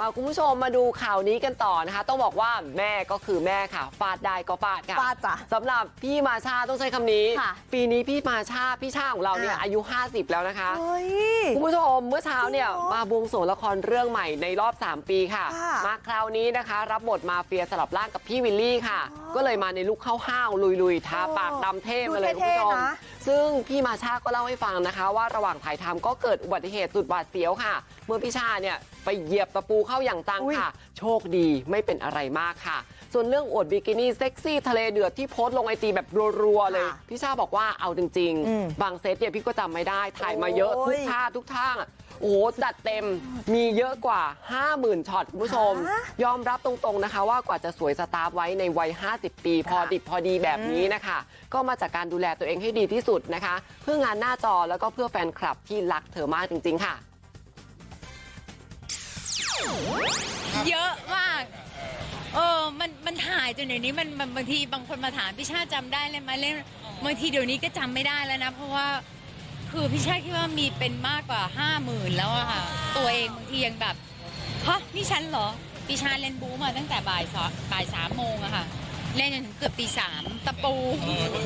มาคุณผู้ชมมาดูข่าวนี้กันต่อนะคะ ต้องบอกว่าแม่ก็คือแม่ค่ะฟาดได้ก็ฟาดค่ะฟาดจ้ะสำหรับพี่มาชาต้องใช้คำนี้ ค่ะปีนี้พี่มาชาพี่ชาของเราเนี่ยอะ อายุ 50 แล้วนะคะ เฮ้ย คุณผู้ชมเมื่อเช้าเนี่ยจริงเหรอมาบวงสรวงละครเรื่องใหม่ในรอบ 3 ปีค่ะ ค่ะมาคราวนี้นะคะ รับบทมาเฟียสลับร่างกับพี่วิลลี่ค่ะ อ๋อก็เลยมาในลุคห้าวๆลุยๆทาปากดำเท่มาเลยดูคุณผู้ชมเท่ๆนะซึ่งพี่มาชาก็เล่าให้ฟังนะคะ ว่าระหว่างถ่ายทำก็เกิดอุบัติเหตุสุดหวาดเสียวค่ะ เมื่อพี่ชาเนี่ยไปเหยียบตะปูเข้าอย่างจังอุ๊ยค่ะ โชคดีไม่เป็นอะไรมากค่ะ ส่วนเรื่องอวดบิกินี่เซ็กซี่ทะเลเดือดที่โพสต์ลงไอจีแบบรัวๆเลยค่ะพี่ชาบอกว่าเอาจริงอืมๆบางเซตเนี่ยพี่ก็จำไม่ได้ถ่ายมาเยอะโอ้ทุยกท่าทุกท่าอะโอ้โหจัดเต็มมีเยอะกว่า 50,000ช็อตคุณผู้ชมฮะยอมรับตรงๆนะคะ ว่ากว่าจะสวยสตาร์ฟไว้ในวัย 50 ปี พอค่ะดิบพอดีแบบนี้นะคะ ก็มาจากการดูแลตัวเองให้ดีที่สุดนะคะ เพื่องานหน้าจอแล้วก็เพื่อแฟนคลับที่รักเธอมากจริง ๆ ค่ะ เยอะมาก เออมันมันถ่ายจนเดี๋ยวนี้มันมันบางทีบางคนมาถามพี่ชาติจำได้เลยไหมเล่นบางทีเดี๋ยวนี้ก็จำไม่ได้แล้วนะ เพราะว่าคือพี่ชาติคิดว่ามีเป็นมากกว่าห้าหมื่นแล้วอะค่ะ ตัวเองบางทียังแบบฮะนี่ฉันเหรอพี่ชาติเล่นบู๊มาตั้งแต่บ่ายสองบ่ายสามโมงอะค่ะ เล่นจนถึงเกือบตีสามตะปู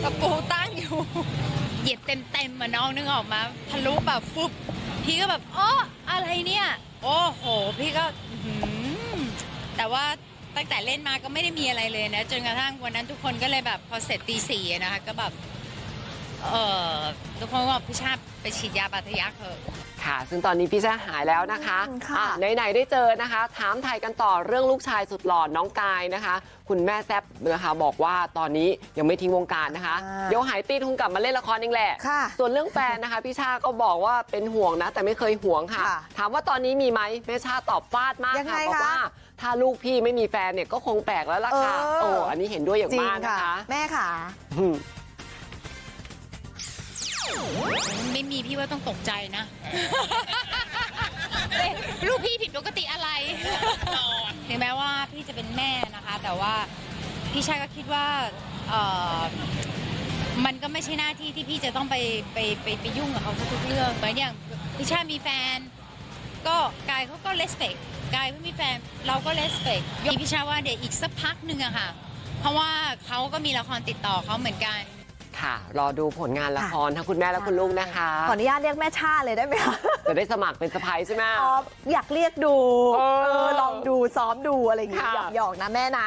ตะปูตั้งอยู่ เหยียบเต็มเต็มๆอะน้องนึกออกมาทะลุแบบฟุบพี่ก็แบบอ๋ออะไรเนี่ย โอ้โห พี่ก็ ว่าตั้งแต่เล่นมาก็ไม่ได้มีอะไรเลยนะจนกระทั่งวันนั้นทุกคนก็เลยแบบพอเสร็จตีสี่นะคะก็แบบ เออทุกคนก็บอกพี่ชาติไปฉีดยาบาดทะยักเถอะ ค่ะ ซึ่งตอนนี้พี่ชาหายแล้วนะคะอืมค่ะ อะไหนๆได้เจอนะคะ ถามไทยกันต่อเรื่องลูกชายสุดหล่อน้องกายนะคะ คุณแม่แซบนะคะบอกว่าตอนนี้ยังไม่ทิ้งวงการนะคะ อ่า เดี๋ยวหายตีคงกลับมาเล่นละครเองแหละ ค่ะ ส่วนเรื่องแฟนนะคะ พี่ชาก็บอกว่าเป็นห่วงนะ แต่ไม่เคยห่วงค่ะ ค่ะถามว่าตอนนี้มีไหมแม่ชาตอบฟาดมากยังไงค่ะบอกคะว่า ถ้าลูกพี่ไม่มีแฟนเนี่ยก็คงแปลกแล้วล่ะค่ะเออ โอ้อันนี้เห็นด้วยอย่างจริงมากนะค่ะ คะแม่ค่ะ อืม ไม่มีพี่ว่าต้องตกใจนะเอ๊ะลูกพี่ผิดปกติอะไร ถึงแม้ว่าพี่จะเป็นแม่นะคะ แต่ว่าพี่ชายก็คิดว่าเอ่อมันก็ไม่ใช่หน้าที่ที่พี่จะต้องไปไปไปไปยุ่งกับเขาทุกๆเรื่องเหมือนอย่างพี่ชายมีแฟน ก็กายเขาก็เลสเ c กกายไม่มีแฟนเราก็เลสเ c กยพี่ชายว่าเดี๋ยวอีกสักพักหนึ่งอะค่ะ เพราะว่าเขาก็มีละครติดต่อเขาเหมือนกัน ค่ะ รอดูผลงานละครทั้งคุณแม่และคุณลูกนะคะ ขออนุญาตเรียกแม่ชาเลยได้ไหมคะจะได้สมัครเป็นสะพายใช่ไหมอ๋ออยากเรียกดูเออเออลองดูซ้อมดูอะไรอย่างเงี้ยค่ะ หยอกๆนะแม่นะ